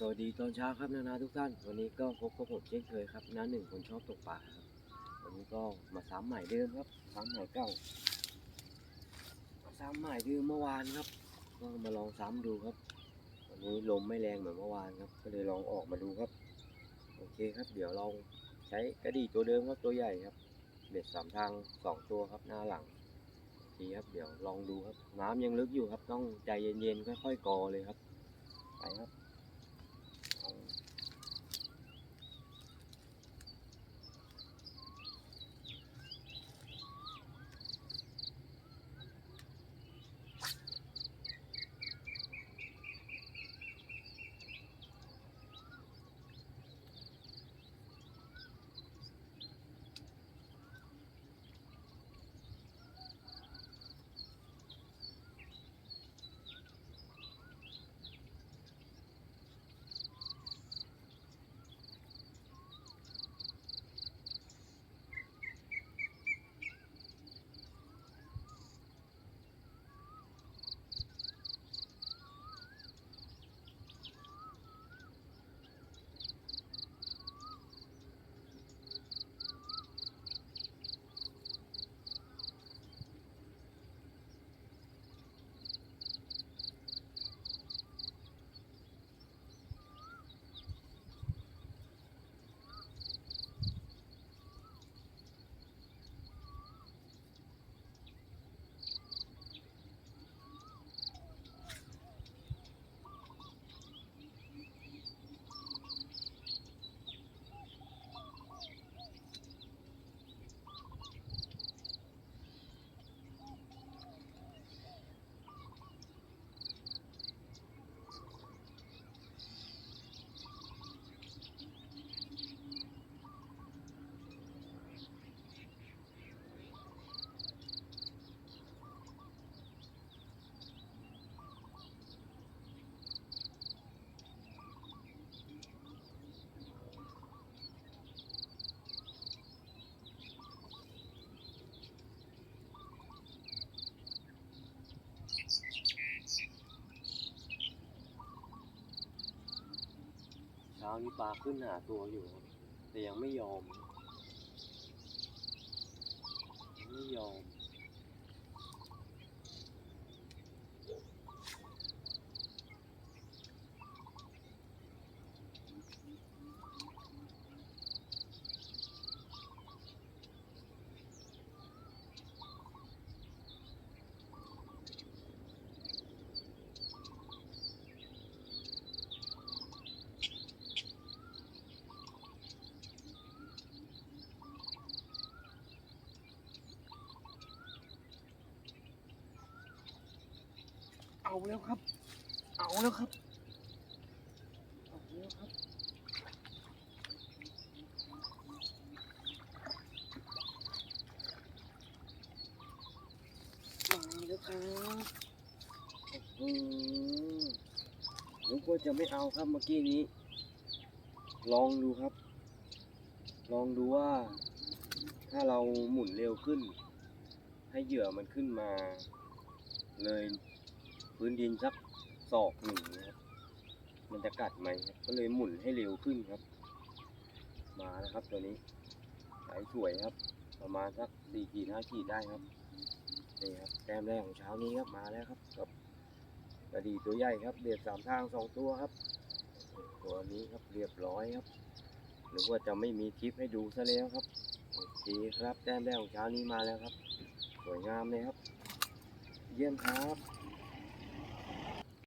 สวัสดีตอนเช้าครับนานาทุกท่าน วันนี้ก็พบกับผมเช่นเคยครับน้าหนึ่งคนชอบตกปลาครับ วันนี้ก็มาซ้ำใหม่เดิมครับซ้ำใหม่เก่ามาซ้ำใหม่เดิมเมื่อวานครับ ก็มาลองซ้ำดูครับ วันนี้ลมไม่แรงเหมือนเมื่อวานครับ ก็เลยลองออกมาดูครับ โอเคครับ เดี๋ยวลองใช้กระดี่ตัวเดิมครับตัวใหญ่ครับ เบ็ดสามทางสองตัวครับหน้าหลังโอเคครับ เดี๋ยวลองดูครับ น้ำยังลึกอยู่ครับ ต้องใจเย็นๆค่อยๆกอเลยครับ ไปครับ ช้านี้ปลาขึ้นหาตัวอยู่ครับแต่ยังไม่ยอมยังไม่ยอม เอาแล้วครับ เอาแล้วครับ เอาแล้วครับ มาแล้วครับโอ้โหนึกว่าจะไม่เอาครับเมื่อกี้นี้ ลองดูครับ ลองดูว่า ถ้าเราหมุนเร็วขึ้น ให้เหยื่อมันขึ้นมาเลย พื้นดินสักศอกหนึ่งนะครับมันจะกัดไหมครับก็เลยหมุนให้เร็วขึ้นครับ มาแล้วครับตัวนี้สายสวยครับ ประมาณสักสี่ขีดห้าขีดได้ครับนี่ครับแต้มแรกของเช้านี้ครับมาแล้วครับกับกระดีตัวใหญ่ครับเบียดสามทางสองตัวครับ ตัวนี้ครับเรียบร้อยครับ หรือว่าจะไม่มีคลิปให้ดูซะแล้วครับโอเคครับแต้มแรกของเช้านี้มาแล้วครับ สวยงามเลยครับ เยี่ยมครับ